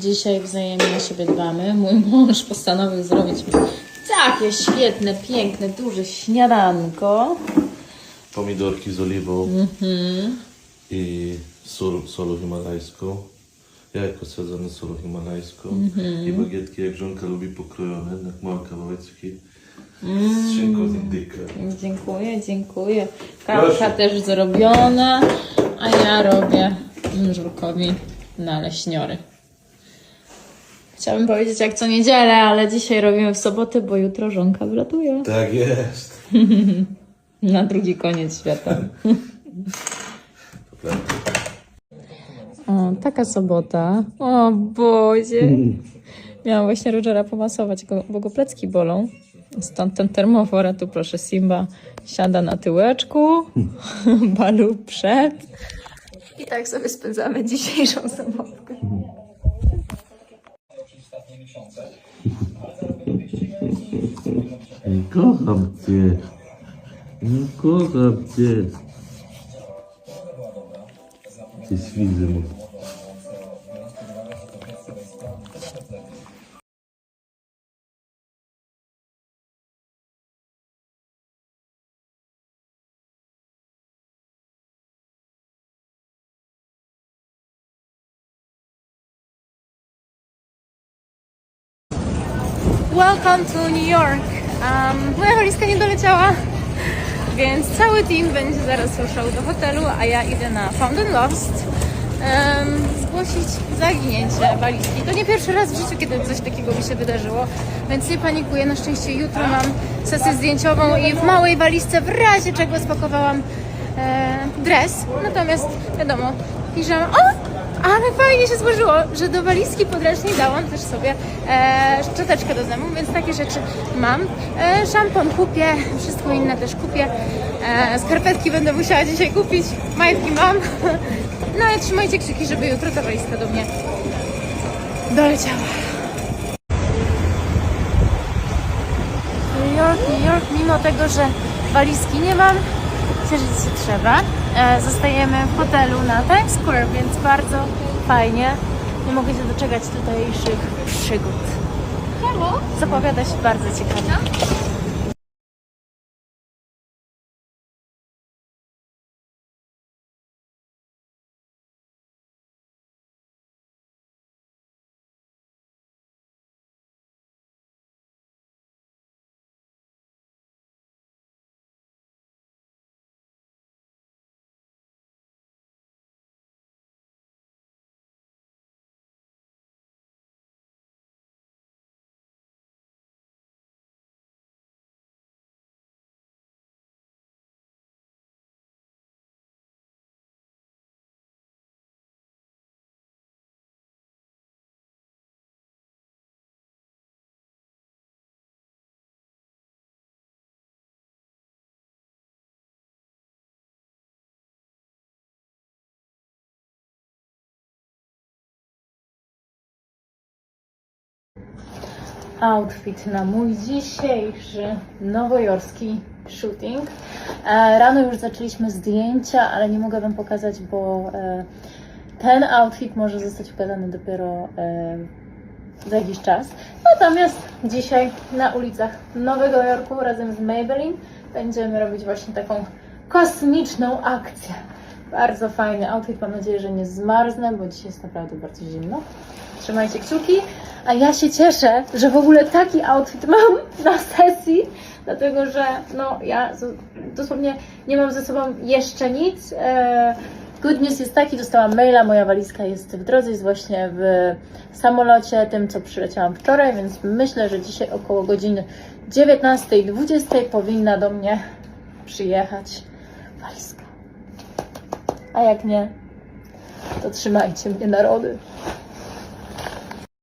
Dzisiaj wzajemnie o siebie dbamy. Mój mąż postanowił zrobić mi takie świetne, piękne, duże śniadanko. Pomidorki z oliwą i sól, solą himalajską. Jajko sadzone solą himalajską. I bagietki, jak żonka lubi pokrojone, jak małe kawałeczki. Z szynką z indyka. Dziękuję, dziękuję. Kawka Proszę. też zrobiona, a ja robię Żurkowi naleśniory. Chciałabym powiedzieć jak co niedzielę, ale dzisiaj robimy w sobotę, bo jutro żonka wylatuje Tak jest. na drugi koniec świata. O, taka sobota. O Boże. Miałam właśnie Rogera pomasować, go- bo go plecki bolą. Stąd ten termofor, a tu proszę Simba siada na tyłeczku, Balu przed. I tak sobie spędzamy dzisiejszą sobotkę. Subject ఇంకో subject excusez-moi. Welcome to New York. Um, moja walizka nie doleciała, więc cały team będzie zaraz ruszał do hotelu, a ja idę na Found and Lost um, zgłosić zaginięcie walizki. To nie pierwszy raz w życiu, kiedy coś takiego mi się wydarzyło, więc nie panikuję. Na szczęście jutro mam sesję zdjęciową i w małej walizce w razie czego spakowałam e, dres. Natomiast wiadomo, piżama... O! Ale fajnie się złożyło, że do walizki podręcznej dałam też sobie e, szczoteczkę do zębów, więc takie rzeczy mam. E, szampon kupię, wszystko inne też kupię. E, skarpetki będę musiała dzisiaj kupić, majtki mam. No i trzymajcie kciuki, żeby jutro ta walizka do mnie doleciała. New York, New York, mimo tego, że walizki nie mam, cieszyć się trzeba. E, zostajemy w hotelu na Times Square, więc bardzo fajnie. Nie mogę się doczekać tutejszych przygód. Zapowiada się bardzo ciekawie. Outfit na mój dzisiejszy nowojorski shooting. E, Rano już zaczęliśmy zdjęcia, ale nie mogę Wam pokazać, bo e, ten outfit może zostać ukazany dopiero e, za jakiś czas. Natomiast dzisiaj na ulicach Nowego Jorku razem z Maybelline będziemy robić właśnie taką kosmiczną akcję. Bardzo fajny outfit, mam nadzieję, że nie zmarznę, bo dzisiaj jest naprawdę bardzo zimno. Trzymajcie kciuki, a ja się cieszę, że w ogóle taki outfit mam na sesji, dlatego że no ja dosłownie nie mam ze sobą jeszcze nic. E, Good news jest taki, dostałam maila, moja walizka jest w drodze, jest właśnie w samolocie, tym co przyleciałam wczoraj, więc myślę, że dzisiaj około godziny 19.20 powinna do mnie przyjechać walizka. A jak nie, to trzymajcie mnie narody.